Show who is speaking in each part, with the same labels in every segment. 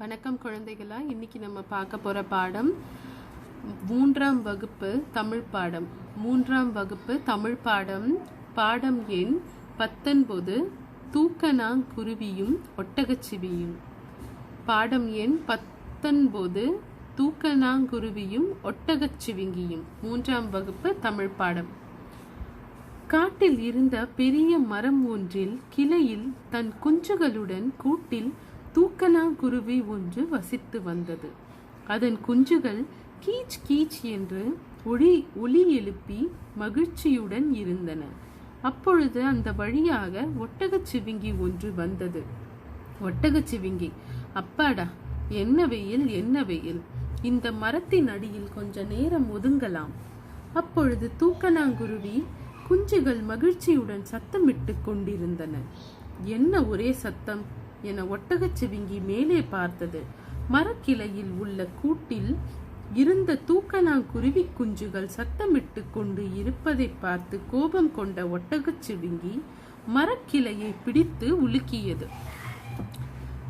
Speaker 1: வணக்கம் குழந்தைகளா. இன்னைக்கு நம்ம பார்க்க போற பாடம் மூன்றாம் வகுப்பு தமிழ் பாடம். மூன்றாம் வகுப்பு தமிழ் பாடம். பாடம் எண் பத்தொன்பது. தூக்கணாங்குருவியும் ஒட்டகச்சிவியும். பாடம் எண் பத்தொன்பது. தூக்கணாங்குருவியும் ஒட்டகச்சிவிங்கியும். மூன்றாம் வகுப்பு தமிழ் பாடம். காட்டில் இருந்த பெரிய மரம் ஒன்றில் கிளையில் தன் குஞ்சுகளுடன் கூட்டில் தூக்கணாங்குருவி ஒன்று வசித்து வந்தது. அதன் குஞ்சுகள் கீச் கீச் என்று ஒளி ஒளி எழுப்பி மகிழ்ச்சியுடன் இருந்தன. அப்பொழுது அந்த வழியாக ஒட்டகச் சிவிங்கி ஒன்று வந்தது. ஒட்டகச் சிவிங்கி அப்பாடா என்ன வெயில் என்ன வெயில்? இந்த மரத்தின் அடியில் கொஞ்ச நேரம் ஒதுங்கலாம். அப்பொழுது தூக்கணாங்குருவி குஞ்சுகள் மகிழ்ச்சியுடன் சத்தமிட்டு கொண்டிருந்தன. என்ன ஒரே சத்தம்? என ஒட்டகச் சிவிங்கி மேலே பார்த்தது. மரக்கிளையில் உள்ள கூட்டில் இருந்த தூக்கணாங்குருவி குஞ்சுகள் சத்தமிட்டு கொண்டு இருப்பதை பார்த்து கோபம் கொண்ட ஒட்டகச் சிவிங்கி மரக்கிளையை பிடித்து உலுக்கியது.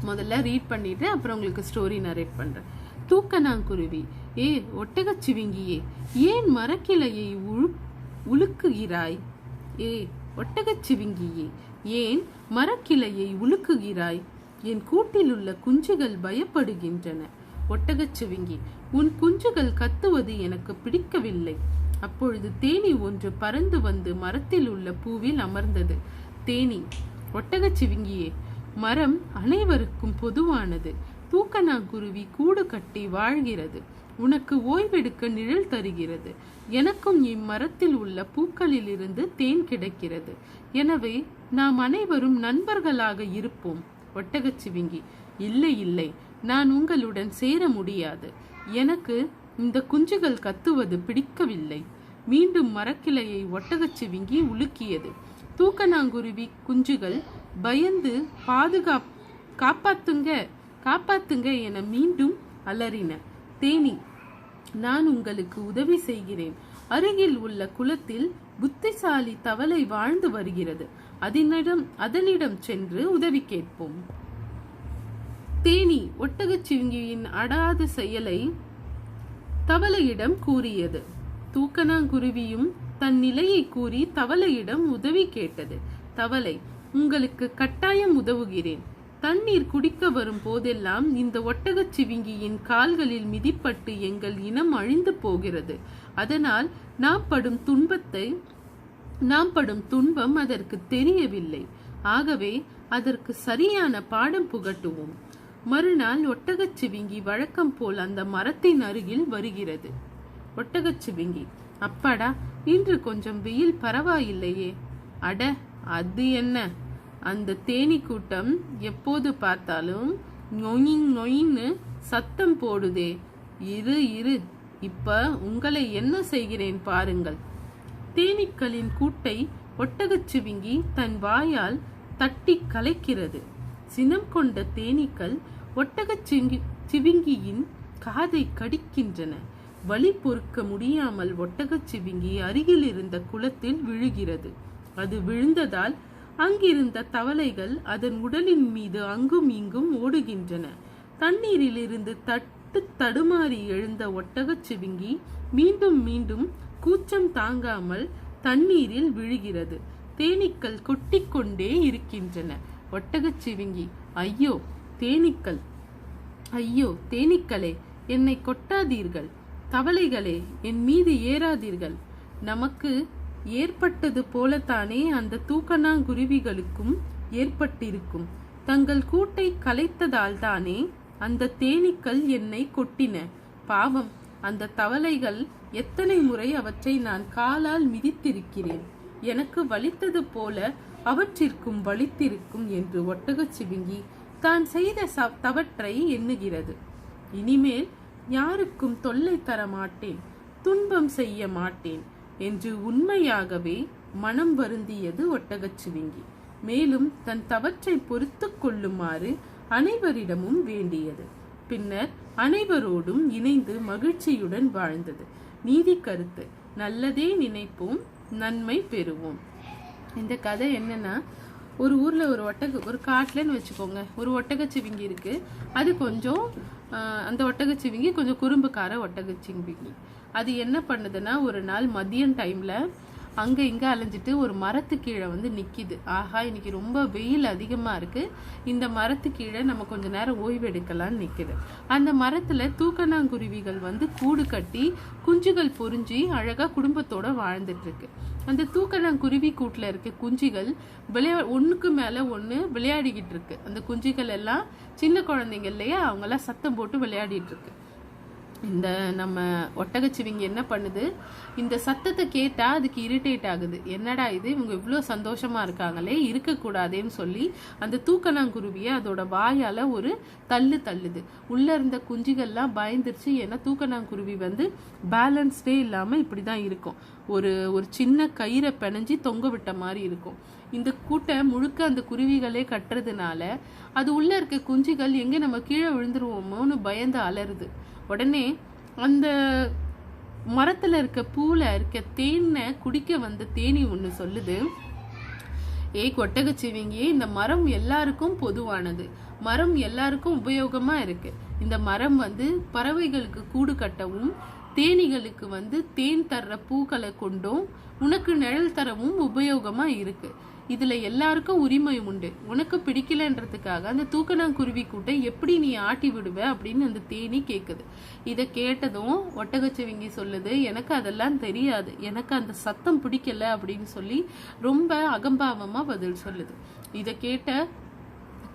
Speaker 1: முதல்ல ரீட் பண்ணிட்டு அப்புறம் உங்களுக்கு ஸ்டோரி நரேட் பண்றேன். தூக்கணாங்குருவி ஏ ஒட்டகச் சிவிங்கியே ஏன் மரக்கிளையை உழு உலுக்குகிறாய்? ஏ ஒட்டகச் சிவிங்கியே ஏன் மரக்கிளையை உலுக்குகிறாய்? என் கூட்டில் உள்ள குஞ்சுகள் பயப்படுகின்றன. ஒட்டகச்சிவிங்கி உன் குஞ்சுகள் கத்துவது எனக்கு பிடிக்கவில்லை. அப்பொழுது தேனி ஒன்று பறந்து வந்து மரத்தில் உள்ள பூவில் அமர்ந்தது. தேனி ஒட்டகச்சிவிங்கியே மரம் அனைவருக்கும் பொதுவானது. தூக்கணாங்குருவி கூடு கட்டி வாழ்கிறது. உனக்கு ஓய்வெடுக்க நிழல் தருகிறது. எனக்கும் இம்மரத்தில் உள்ள பூக்களிலிருந்து தேன் கிடைக்கிறது. எனவே நாம் அனைவரும் நண்பர்களாக இருப்போம். ஒட்டகச்சிவிங்கி இல்லை இல்லை நான் உங்களுடன் சேர முடியாது. எனக்கு இந்த குஞ்சுகள் கத்துவது பிடிக்கவில்லை. மீண்டும் மரக்கிளையை ஒட்டகச்சிவிங்கி உலுக்கியது. தூக்கணாங்குருவி குஞ்சுகள் பயந்து பாதுகாப் காப்பாத்துங்க காப்பாத்துங்க என மீண்டும் அலறின. தேனி நான் உங்களுக்கு உதவி செய்கிறேன். அருகில் உள்ள குளத்தில் புத்திசாலி தவளை வாழ்ந்து வருகிறது. அதனிடம் அதனிடம் சென்று உதவி கேட்போம். தேனி ஒட்டகச்சிவிங்கியின் அடாத செயலை தவளையிடம் கூறியது. தூக்கணாங்குருவியும் தன் நிலையை கூறி தவளையிடம் உதவி கேட்டது. தவளை உங்களுக்கு கட்டாயம் உதவுகிறேன். தண்ணீர் குடிக்க வரும் போதெல்லாம் இந்த ஒட்டகச்சிவிங்கியின் கால்களில் மிதிப்பட்டு எங்கள் இனம் அழிந்து போகிறது. அதனால் நாம் படும் துன்பத்தை நாம் படும் துன்பம் அதற்கு தெரியவில்லை. ஆகவே அதற்கு சரியான பாடம் புகட்டுவோம். மறுநாள் ஒட்டகச்சிவிங்கி வழக்கம் போல் அந்த மரத்தின் அருகில் வருகிறது. ஒட்டகச்சிவிங்கி அப்பாடா இன்று கொஞ்சம் வெயில் பரவாயில்லையே. அட அது என்ன? அந்த தேனி கூட்டம் எப்போது பார்த்தாலும் நொயின் நொயின்னு சத்தம் போடுதே. இரு இரு இப்ப உங்களை என்ன செய்கிறேன் பாருங்கள். தேனீக்களின் கூட்டை ஒட்டகச்சிவிங்கி தன் வாயால் தட்டி கலைக்கிறது. சினம் கொண்ட தேனீக்கள் ஒட்டகச்சிங்கி சிவிங்கியின் காதை கடிக்கின்றன. வலி பொறுக்க முடியாமல் ஒட்டகச்சிவிங்கி அருகில் இருந்த குளத்தில் விழுகிறது. அது விழுந்ததால் அங்கிருந்த தவளைகள் அதன் உடலின் மீது அங்கும் இங்கும் ஓடுகின்றன. தண்ணீரில் இருந்து தட்டு தடுமாறி எழுந்த ஒட்டகச் சிவிங்கி மீண்டும் மீண்டும் கூச்சம் தாங்காமல் தண்ணீரில் விழுகிறது. தேனீக்கள் கொட்டிக்கொண்டே இருக்கின்றன. ஒட்டகச் சிவிங்கி ஐயோ தேனீக்கள் ஐயோ தேனீக்களே என்னை கொட்டாதீர்கள். தவளைகளே என் மீது ஏறாதீர்கள். நமக்கு ஏற்பட்டது போலத்தானே அந்த தூக்கணாங்குருவிகளுக்கும் ஏற்பட்டிருக்கும். தங்கள் கூட்டை கலைத்ததால் தானே அந்த தேனீக்கள் என்னை கொட்டின. பாவம் அந்த தவளைகள் எத்தனை முறை அவற்றை நான் காலால் மிதித்திருக்கிறேன். எனக்கு வலித்தது போல அவற்றிற்கும் வலித்திருக்கும் என்று ஒட்டகச் சிவிங்கி தான் செய்த ச- தவற்றை எண்ணுகிறது. இனிமேல் யாருக்கும் தொல்லை தர மாட்டேன் துன்பம் செய்ய மாட்டேன் என்று உண்மையாகவே மனம் வருந்தியது ஒட்டகச்சிவிங்கி மேலும் தன் தவற்றை பொறுத்து கொள்ளுமாறு அனைவரிடமும் வேண்டியது. பின்னர் அனைவரோடும் இணைந்து மகிழ்ச்சியுடன் வாழ்ந்தது. நீதி கருத்து. நல்லதே நினைப்போம். நன்மை பெறுவோம். இந்த கதை என்னன்னா ஒரு ஊர்ல ஒரு ஒட்டக ஒரு காட்டுலன்னு வச்சுக்கோங்க. ஒரு ஒட்டகச்சிவிங்கி இருக்கு. அது கொஞ்சம் அந்த ஒட்டகச்சிவிங்கி கொஞ்சம் குறும்புக்கார ஒட்டகச்சிவிங்கி. அது என்ன பண்ணுதுன்னா ஒரு நாள் மதியம் டைம்ல அங்கே இங்கே அலைஞ்சிட்டு ஒரு மரத்து கீழே வந்து நிற்கிது ஆஹா இன்னைக்கு ரொம்ப வெயில் அதிகமாக இருக்கு. இந்த மரத்து கீழே நம்ம கொஞ்ச நேரம் ஓய்வு எடுக்கலாம்னு அந்த மரத்தில் தூக்கணாங்குருவிகள் வந்து கூடு கட்டி குஞ்சுகள் பொறிஞ்சி அழகாக குடும்பத்தோட வாழ்ந்துட்டுருக்கு அந்த தூக்கணாங்குருவி கூட்டில் இருக்க குஞ்சுகள் விளையா ஒன்றுக்கு மேலே ஒன்று விளையாடிக்கிட்டு இருக்கு. அந்த குஞ்சுகள் எல்லாம் சின்ன குழந்தைங்க இல்லையா? அவங்க சத்தம் போட்டு விளையாடிட்டு இருக்கு. இந்த நம்ம ஒட்டகச்சிவிங்க என்ன பண்ணுது? இந்த சத்தத்தை கேட்டால் அதுக்கு இரிட்டேட் ஆகுது. என்னடா இது? இவங்க இவ்வளோ சந்தோஷமாக இருக்காங்களே இருக்கக்கூடாதேன்னு சொல்லி அந்த தூக்கணாங்குருவியை அதோட வாயால் ஒரு தள்ளு தள்ளுது. உள்ளே இருந்த குஞ்சுகள்லாம் பயந்துருச்சு. ஏன்னா தூக்கணாங்குருவி வந்து பேலன்ஸ்டே இல்லாமல் இப்படி தான் இருக்கும். ஒரு ஒரு சின்ன கயிறை பிணைஞ்சி தொங்க விட்ட மாதிரி இருக்கும். இந்த கூட்டை முழுக்க அந்த குருவிகளே கட்டுறதுனால அது உள்ளே இருக்க குஞ்சுகள் எங்கே நம்ம கீழே விழுந்துருவோமோன்னு பயந்து அலறுது. உடனே அந்த மரத்துல இருக்க பூல இருக்க தேனை குடிக்க வந்த தேனி ஒன்று சொல்லுது. ஏய் கொட்டகச்சிவிங்கியே இந்த மரம் எல்லாருக்கும் பொதுவானது. மரம் எல்லாருக்கும் உபயோகமா இருக்கு. இந்த மரம் வந்து பறவைகளுக்கு கூடு கட்டவும் தேனிகளுக்கு வந்து தேன் தர்ற பூக்களை கொண்டும் உனக்கு நிழல் தரவும் உபயோகமா இருக்கு. இதுல எல்லாருக்கும் உரிமை உண்டு. உனக்கு பிடிக்கலன்றதுக்காக அந்த தூக்கணாங்குருவி கூட்டை எப்படி நீ ஆட்டி விடுவ அப்படின்னு அந்த தேனி கேக்குது. இதை கேட்டதும் ஒட்டகச்சிவிங்கி சொல்லுது எனக்கு அதெல்லாம் தெரியாது. எனக்கு அந்த சத்தம் பிடிக்கல அப்படின்னு சொல்லி ரொம்ப அகம்பாவமா பதில் சொல்லுது. இதை கேட்ட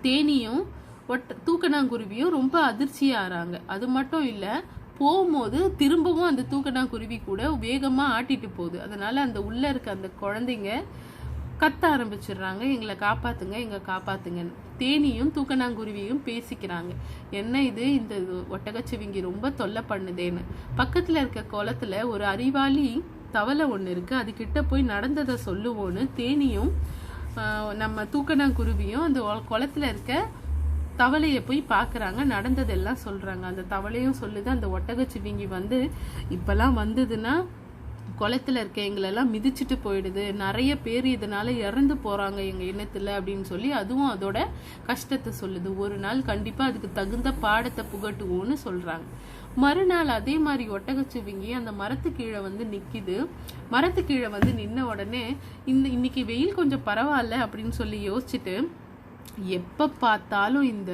Speaker 1: தேனியும் ஒட்ட தூக்கணாங்குருவியும் ரொம்ப அதிர்ச்சியாகிறாங்க அது மட்டும் இல்லை போகும்போது திரும்பவும் அந்த தூக்கணாங்குருவி கூட வேகமாக ஆட்டிட்டு போகுது. அதனால அந்த உள்ளே இருக்க அந்த குழந்தைங்க கத்த ஆரம்பிச்சிடுறாங்க. எங்களை காப்பாத்துங்க எங்களை காப்பாற்றுங்கன்னு தேனியும் தூக்கணாங்குருவியும் பேசிக்கிறாங்க. என்ன இது? இந்த ஒட்டகச்சிவிங்கி ரொம்ப தொல்லை பண்ணுதேன்னு. பக்கத்துல இருக்க குளத்துல ஒரு அறிவாளி தவளை ஒண்ணு இருக்கு. அது கிட்ட போய் நடந்ததை சொல்லுவோன்னு தேனியும் நம்ம தூக்கணாங்குருவியும் அந்த ஒ- குளத்துல இருக்க தவளையை போய் பார்க்குறாங்க நடந்ததெல்லாம் சொல்கிறாங்க அந்த தவளையும் சொல்லுது அந்த ஒட்டகச்சிவிங்கி வந்து இப்போல்லாம் வந்ததுன்னா குளத்துல இருக்க எங்களெல்லாம் மிதிச்சிட்டு போயிடுது. நிறைய பேர் இதனால் இறந்து போகிறாங்க எங்கள் இனத்தில் அப்படின்னு சொல்லி அதுவும் அதோட கஷ்டத்தை சொல்லுது. ஒரு நாள் கண்டிப்பாக அதுக்கு தகுந்த பாடத்தை புகட்டுவோன்னு சொல்கிறாங்க மறுநாள் அதே மாதிரி ஒட்டகச்சிவிங்கி அந்த மரத்து கீழே வந்து நிற்கிது மரத்து கீழே வந்து நின்ன உடனே இந்த இன்னைக்கு வெயில் கொஞ்சம் பரவாயில்ல அப்படின்னு சொல்லி யோசிச்சுட்டு எப்ப பார்த்தாலும் இந்த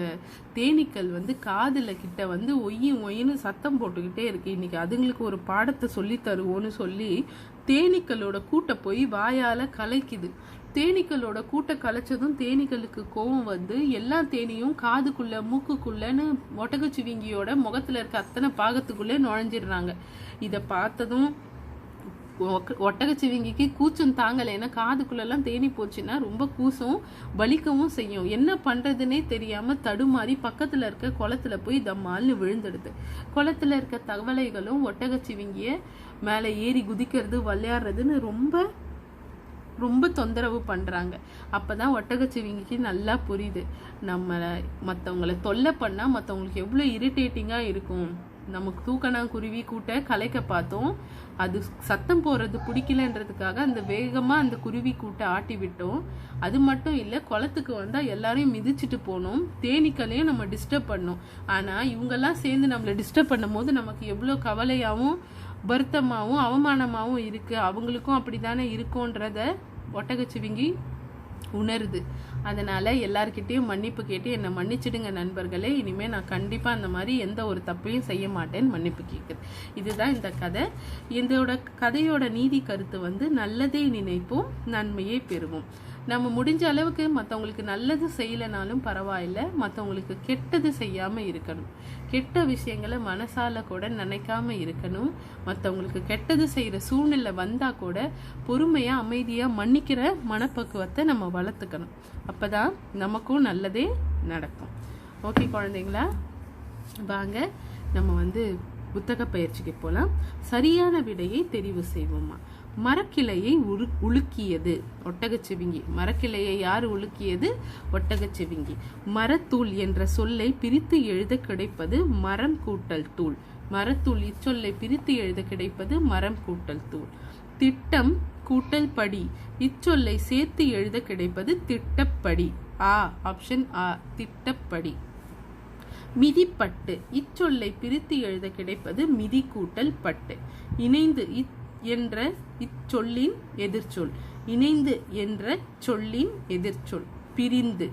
Speaker 1: தேனீக்கள் வந்து காதுல கிட்ட வந்து ஒய்யும் ஒய்யின்னு சத்தம் போட்டுக்கிட்டே இருக்கு. இன்னைக்கு அதுங்களுக்கு ஒரு பாடத்தை சொல்லி தருவோன்னு சொல்லி தேனீக்களோட கூட்ட போய் வாயால கலைக்குது. தேனீக்களோட கூட்ட கலைச்சதும் தேனீக்களுக்கு கோவம் வந்து எல்லா தேனியும் காதுக்குள்ள மூக்குக்குள்ளன்னு ஒட்டகச்சிவிங்கியோட முகத்துல இருக்க அத்தனை பாகத்துக்குள்ளே நுழைஞ்சிடுறாங்க. இதை பார்த்ததும் ஒட்டகச்சிவிங்கிக்கு கூச்சம் தாங்கலை ஏன்னா காதுக்குள்ளெல்லாம் தேனி போச்சுன்னா ரொம்ப கூசும் வலிக்கவும் செய்யும். என்ன பண்ணுறதுன்னே தெரியாமல் தடுமாறி பக்கத்தில் இருக்க குளத்துல போய் தம்மால்னு விழுந்துடுது. குளத்துல இருக்க தவளைகளும் ஒட்டகச்சிவிங்கிய மேலே ஏறி குதிக்கிறது விளையாடுறதுன்னு ரொம்ப ரொம்ப தொந்தரவு பண்ணுறாங்க அப்போ தான் ஒட்டகச்சிவிங்கிக்கு நல்லா புரியுது. நம்ம மற்றவங்களை தொல்லை பண்ணால் மற்றவங்களுக்கு எவ்வளோ இரிட்டேட்டிங்காக இருக்கும். நமக்கு தூக்கணாங்குருவி கூட்ட கலைக்க பார்த்தோம். அது சத்தம் போறது பிடிக்கலன்றதுக்காக அந்த வேகமா அந்த குருவி கூட்ட ஆட்டி விட்டோம். அது மட்டும் இல்ல குளத்துக்கு வந்தா எல்லாரையும் மிதிச்சிட்டு போனோம். தேனீக்களையும் நம்ம டிஸ்டர்ப் பண்ணோம். ஆனா இவங்கெல்லாம் சேர்ந்து நம்மளை டிஸ்டர்ப் பண்ணும்போது நமக்கு எவ்வளவு கவலையாவும் வருத்தமாகவும் அவமானமாகவும் இருக்கு. அவங்களுக்கும் அப்படித்தானே இருக்கும்ன்றத ஒட்டகச்சிவிங்கி உணருது. அதனால எல்லார்கிட்டயும் மன்னிப்பு கேட்டு என்னை மன்னிச்சிடுங்க நண்பர்களே. இனிமே நான் கண்டிப்பா அந்த மாதிரி எந்த ஒரு தப்பையும் செய்ய மாட்டேன்னு மன்னிப்பு கேட்குது இதுதான் இந்த கதை. இதோட கதையோட நீதி கருத்து வந்து நல்லதே நினைப்போம் நன்மையே பெறுவோம். நம்ம முடிஞ்ச அளவுக்கு மற்றவங்களுக்கு நல்லது செய்யலைனாலும் பரவாயில்ல. மற்றவங்களுக்கு கெட்டது செய்யாமல் இருக்கணும். கெட்ட விஷயங்களை மனசால கூட நினைக்காம இருக்கணும். மற்றவங்களுக்கு கெட்டது செய்கிற சூழ்நிலை வந்தால் கூட பொறுமையாக அமைதியாக மன்னிக்கிற மனப்பக்குவத்தை நம்ம வளர்த்துக்கணும். அப்போ தான் நமக்கும் நல்லதே நடக்கும். ஓகே குழந்தைங்களா? வாங்க நம்ம வந்து புத்தக பயிற்சிக்கு போகலாம் சரியான விடையை தெரிவு செய்வோமா? மரக்கிளையை உரு உலுக்கியது. ஒட்டகச்சிவிங்கி. மரக்கிளையை யார் உலுக்கியது? ஒட்டகச்சிவிங்கி. மரத்தூள் என்ற சொல்லை பிரித்து எழுத கிடைப்பது மரம் கூட்டல் தூள். மரத்தூள் இச்சொல்லை பிரித்து எழுத கிடைப்பது மரம் கூட்டல் தூள். திட்டம் கூட்டல் படி. இச்சொல்லை சேர்த்து எழுத கிடைப்பது திட்டப்படி. ஆ ஆப்ஷன் ஆ திட்டப்படி. மிதிப்பட்டு. இச்சொல்லை பிரித்து எழுத கிடைப்பது மிதி கூட்டல் பட்டு. இணைந்து இச் என்ற இச்சொல்லின் எதிர்ச்சொல். இணைந்து என்ற சொல்லின் எதிர்ச்சொல். பிரிந்து.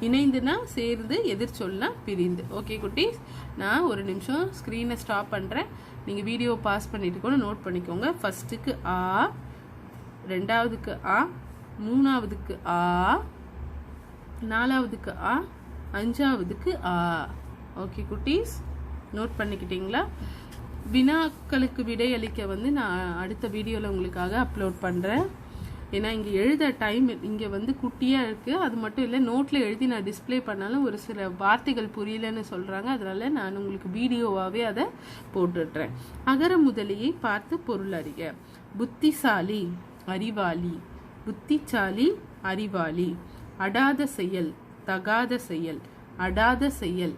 Speaker 1: இணைந்துனா சேர்ந்து எதிர்ச்சொல்னா பிரிந்து. ஓகே குட்டீஸ். நான் ஒரு நிமிஷம் ஸ்க்ரீனை ஸ்டாப் பண்ணுறேன் நீங்கள் வீடியோ பாஸ் பண்ணிட்டு கூட நோட் பண்ணிக்கோங்க. ஃபஸ்ட்டுக்கு ஆ ரெண்டாவதுக்கு ஆ மூணாவதுக்கு ஆ நாலாவதுக்கு ஆ அஞ்சாவதுக்கு ஆ. ஓகே குட்டீஸ். நோட் பண்ணிக்கிட்டீங்களா? வினாக்களுக்கு விடையளிக்க வந்து நான் அடுத்த வீடியோவில் உங்களுக்காக அப்லோட் பண்ணுறேன் ஏன்னா இங்கே எழுத டைம் இங்கே வந்து குட்டியாக இருக்குது அது மட்டும் இல்லை நோட்டில் எழுதி நான் டிஸ்ப்ளே பண்ணாலும் ஒரு சில வார்த்தைகள் புரியலன்னு சொல்கிறாங்க அதனால நான் உங்களுக்கு வீடியோவாகவே அதை போட்டுடுறேன். அகர முதலியை பார்த்து பொருள் அறிக. புத்திசாலி அறிவாளி. புத்திசாலி அறிவாளி. அடாத செயல் தகாத செயல். அடாத செயல்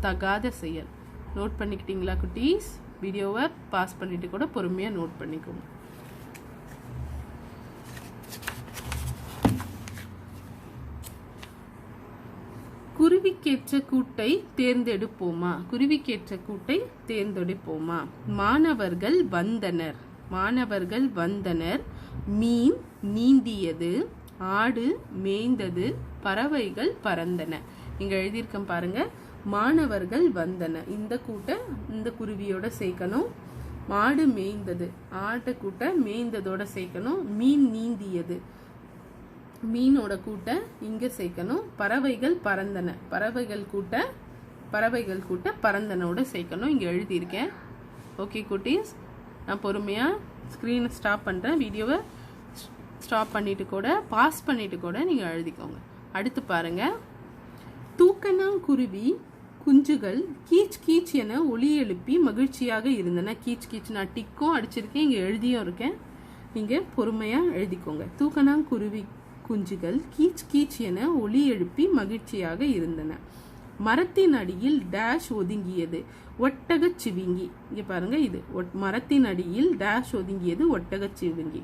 Speaker 1: தகாத செயல். நோட் பண்ணிக்கிட்டீங்களா குட்டீஸ்? வீடியோவை பாஸ் பண்ணிட்டு கூட பொறுமையாக நோட் பண்ணிக்கோங்க. குருவிக்கேற்ற கூட்டை தேர்ந்தெடுப்போமா? குருவிக்கேற்ற கூட்டை தேர்ந்தெடுப்போமா? மாணவர்கள் வந்தனர். மாணவர்கள் வந்தனர். மீன் நீந்தியது ஆடு மேய்ந்தது பறவைகள் பறந்தன. இங்க எழுதியிருக்கேன் பாருங்க. மாணவர்கள் வந்தன. இந்த கூட்டை இந்த குருவியோட சேர்க்கணும். மாடு மேய்ந்தது. ஆட்டுக்கூட்டை கூட்ட மேய்ந்ததோட சேர்க்கணும். மீன் நீந்தியது. மீனோட கூட்ட இங்க சேர்க்கணும். பறவைகள் பறந்தன. பறவைகள் கூட்ட பறவைகள் கூட்ட பறந்தனோட சேர்க்கணும். இங்க எழுதியிருக்கேன். ஓகே குட்டீஸ். நான் பொறுமையா ஸ்க்ரீனை ஸ்டாப் பண்றேன். வீடியோவை ஸ்டாப் பண்ணிட்டு கூட பாஸ் பண்ணிட்டு கூட நீங்க எழுதிக்கோங்க. அடுத்து பாருங்க. தூக்கணாங்குருவி குஞ்சுகள் கீச் கீச் என ஒலி எழுப்பி மகிழ்ச்சியாக இருந்தன. கீச் கீச் நான் டிக்கும் அடிச்சிருக்கேன். இங்கே எழுதியும் இருக்கேன். நீங்கள் பொறுமையாக எழுதிக்கோங்க. தூக்கணாங்குருவி குஞ்சுகள் கீச் கீச் என ஒலி எழுப்பி மகிழ்ச்சியாக இருந்தன. மரத்தின் அடியில் டேஷ் ஒதுங்கியது. ஒட்டகச் சிவிங்கி. இங்கே பாருங்க இது. ஒட்- மரத்தின் அடியில் டேஷ் ஒதுங்கியது ஒட்டகச் சிவிங்கி.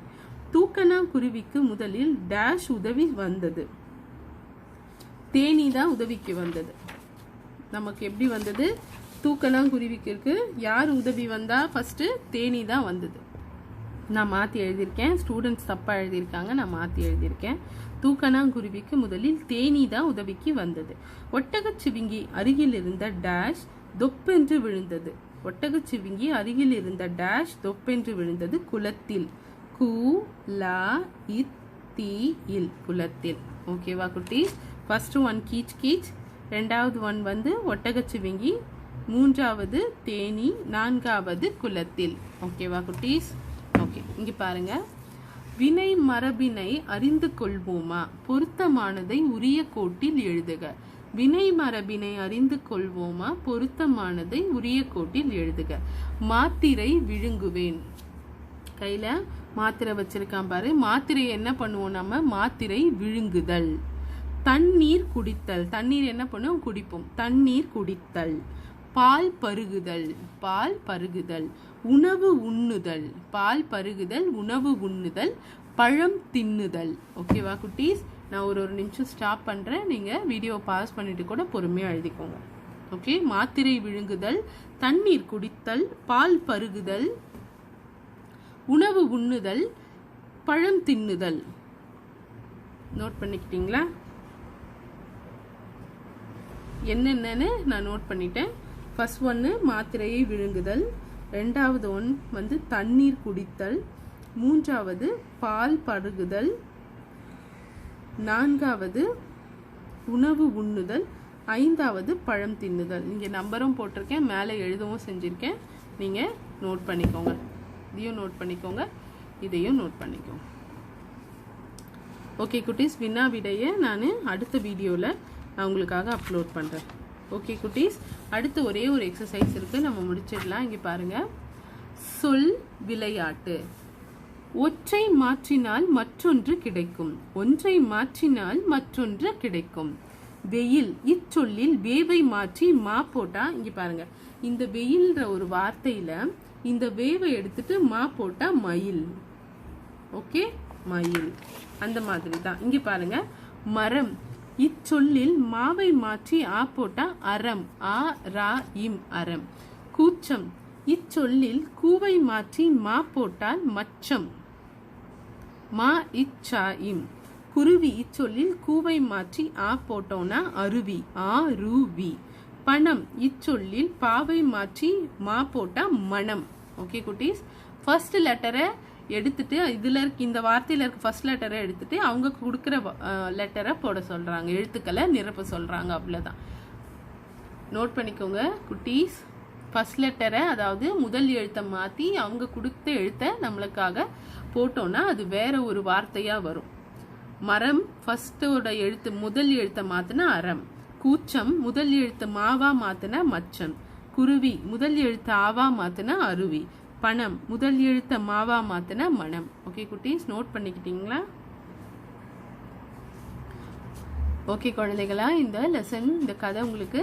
Speaker 1: தூக்கணா குருவிக்கு முதலில் டேஷ் உதவி வந்தது. தேனி தான் உதவிக்கு வந்தது. நமக்கு எப்படி வந்தது? தூக்கணாங்குருவிக்கு யார் உதவி வந்தால் ஃபஸ்ட்டு தேனி தான் வந்தது. நான் மாற்றி எழுதியிருக்கேன். ஸ்டூடெண்ட்ஸ் தப்பாக எழுதியிருக்காங்க. நான் மாற்றி எழுதியிருக்கேன். தூக்கணாங்குருவிக்கு முதலில் தேனி தான் உதவிக்கு வந்தது. ஒட்டகச்சிவிங்கி அருகில் இருந்த டேஷ் தொப்பென்று விழுந்தது. ஒட்டகச்சிவிங்கி அருகில் இருந்த டேஷ் தொப்பென்று விழுந்தது குளத்தில். கு லா இத் தி இல் குலத்தில் ஓகேவா குட்டீஸ்? ஃபர்ஸ்ட் ஒன் கீச் கீச். ரெண்டாவது ஒன் வந்து ஒட்டகச்சிவிங்கி மூன்றாவது தேனி நான்காவது குளத்தில் ஓகேவா குட்டீஸ்? ஓகே இங்கே பாருங்க. வினை மரபினை அறிந்து கொள்வோமா? பொருத்தமானதை உரிய கோட்டில் எழுதுக. வினை மரபினை அறிந்து கொள்வோமா? பொருத்தமானதை உரிய கோட்டில் எழுதுக. மாத்திரை விழுங்குவேன். கையில மாத்திரை வச்சிருக்கான் பாரு. மாத்திரை என்ன பண்ணுவோம் நம்ம? மாத்திரை விழுங்குதல். தண்ணீர் குடித்தல். தண்ணீர் என்ன பண்ணுவோம் குடிப்போம். தண்ணீர் குடித்தல். பால் பருகுதல். பால் பருகுதல். உணவு உண்ணுதல். பால் பருகுதல் உணவு உண்ணுதல் பழம் தின்னுதல். ஓகேவா குட்டீஸ்? நான் ஒரு ஒரு நிமிஷம் ஸ்டாப் பண்ணுறேன் நீங்கள் வீடியோ பாஸ் பண்ணிட்டு கூட பொறுமையாக எழுதிக்கோங்க. ஓகே மாத்திரை விழுங்குதல் தண்ணீர் குடித்தல் பால் பருகுதல் உணவு உண்ணுதல் பழம் தின்னுதல். நோட் பண்ணிக்கிட்டீங்களா? என்னென்னு நான் நோட் பண்ணிட்டேன். ஃபர்ஸ்ட் ஒன்று மாத்திரையை விழுங்குதல். ரெண்டாவது ஒன் வந்து தண்ணீர் குடித்தல். மூன்றாவது பால் பருகுதல். நான்காவது உணவு உண்ணுதல். ஐந்தாவது பழம் தின்னுதல். இங்கே நம்பரும் போட்டிருக்கேன். மேலே எழுதவும் செஞ்சுருக்கேன். நீங்கள் நோட் பண்ணிக்கோங்க. இதையும் நோட் பண்ணிக்கோங்க. இதையும் நோட் பண்ணிக்கோங்க. ஓகே குட்டீஸ் வினா விடையை நான் அடுத்த வீடியோவில் நான் உங்களுக்காக அப்லோட் பண்ணுறேன் ஓகே குட்டீஸ்? அடுத்து ஒரே ஒரு எக்ஸசைஸ் இருக்குது நம்ம முடிச்சிடலாம். இங்கே பாருங்கள் சொல் விளையாட்டு. ஒற்றை மாற்றினால் மற்றொன்று கிடைக்கும். ஒன்றை மாற்றினால் மற்றொன்று கிடைக்கும். வெயில். இச்சொல்லில் வேவை மாற்றி மா போட்டா இங்க பாருங்க. இந்த வெயில்ன்ற ஒரு வார்த்தையில இந்த வேவை எடுத்துட்டு மா போட்டா மயில். ஓகே மயில். அந்த மாதிரி தான் இங்க பாருங்க. மரம். இச்சொல்லில் மாவை மாற்றி ஆ போட்டா அறம் ஆ ரா இம் அறம். கூச்சம். இச்சொல்லில் கூவை மாற்றி மா போட்டால் மச்சம். மா இச்சா இம். குருவி இச்சொல்லில் கூவை மாற்றி ஆ போட்டோம்னா அருவி ஆ ரூவி பணம். இச்சொல்லில் பாவை மாற்றி மா போட்டா மனம் ஓகே குட்டீஸ்? ஃபர்ஸ்ட் லெட்டரை எடுத்துட்டு இதில் இருக்க இந்த வார்த்தையில் இருக்க ஃபஸ்ட் லெட்டரை எடுத்துட்டு அவங்க கொடுக்குற லெட்டரை போட சொல்கிறாங்க எழுத்துக்களை நிரப்ப சொல்கிறாங்க அவ்வளோதான் நோட் பண்ணிக்கோங்க குட்டீஸ். ஃபர்ஸ்ட் லெட்டரை அதாவது முதல் எழுத்தை மாற்றி அவங்க கொடுத்த எழுத்தை நம்மளுக்காக போட்டோன்னா அது வேற ஒரு வார்த்தையாக வரும். மரம் ஃபஸ்ட்டோட எழுத்து முதல் எழுத்தை மாற்றினா அறம். கூச்சம் முதல் எழுத்து மாவா மாத்தினா மச்சம். குருவி முதல் எழுத்து ஆவா மாத்தினா அருவி. பணம் முதல் எழுத்த மாவா மாத்தின மனம். ஓகே குட்டீஸ் நோட் பண்ணிக்கிட்டீங்களா? ஓகே குழந்தைகளா இந்த லெசன் இந்த கதை உங்களுக்கு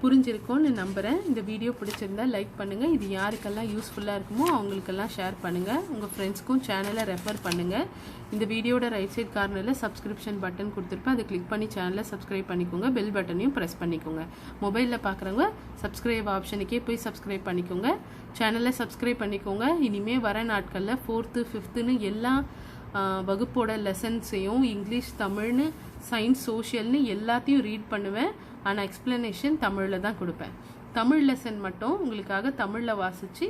Speaker 1: புரிஞ்சிருக்கும்னு நம்புகிறேன் இந்த வீடியோ பிடிச்சிருந்தா லைக் பண்ணுங்கள் இது யாருக்கெல்லாம் யூஸ்ஃபுல்லாக இருக்குமோ அவங்களுக்கெல்லாம் ஷேர் பண்ணுங்கள் உங்கள் ஃப்ரெண்ட்ஸ்க்கும் சேனலை ரெஃபர் பண்ணுங்கள் இந்த வீடியோட ரைட் சைட் கார்னரில் சப்ஸ்கிரிப்ஷன் பட்டன் கொடுத்துருப்பேன். அதை கிளிக் பண்ணி சேனலை சப்ஸ்கிரைப் பண்ணிக்கோங்க. பெல் பட்டனையும் ப்ரெஸ் பண்ணிக்கோங்க. மொபைலில் பார்க்குறவங்க சப்ஸ்கிரைப் ஆப்ஷனுக்கே போய் சப்ஸ்கிரைப் பண்ணிக்கோங்க. சேனலை சப்ஸ்கிரைப் பண்ணிக்கோங்க. இனிமேல் வர நாட்களில் ஃபோர்த்து ஃபிஃப்த்துன்னு எல்லா வகுப்போட லெசன்ஸையும் இங்கிலீஷ் தமிழ்னு சயின்ஸ் சோஷியல்னு எல்லாத்தையும் ரீட் பண்ணுவேன். ஆனால் எக்ஸ்பிளனேஷன் தமிழில் தான் கொடுப்பேன். தமிழ் லெசன் மட்டும் உங்களுக்காக தமிழில் வாசித்து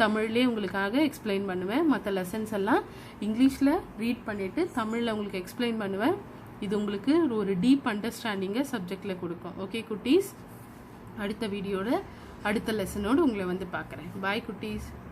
Speaker 1: தமிழ்லேயே உங்களுக்காக எக்ஸ்பிளைன் பண்ணுவேன். மற்ற லெசன்ஸ் எல்லாம் இங்கிலீஷில் ரீட் பண்ணிவிட்டு தமிழில் உங்களுக்கு எக்ஸ்பிளைன் பண்ணுவேன். இது உங்களுக்கு ஒரு டீப் அண்டர்ஸ்டாண்டிங்கை சப்ஜெக்டில் கொடுக்கும். ஓகே குட்டீஸ்? அடுத்த வீடியோட அடுத்த லெசனோடு உங்களை வந்து பார்க்குறேன். பாய் குட்டீஸ்.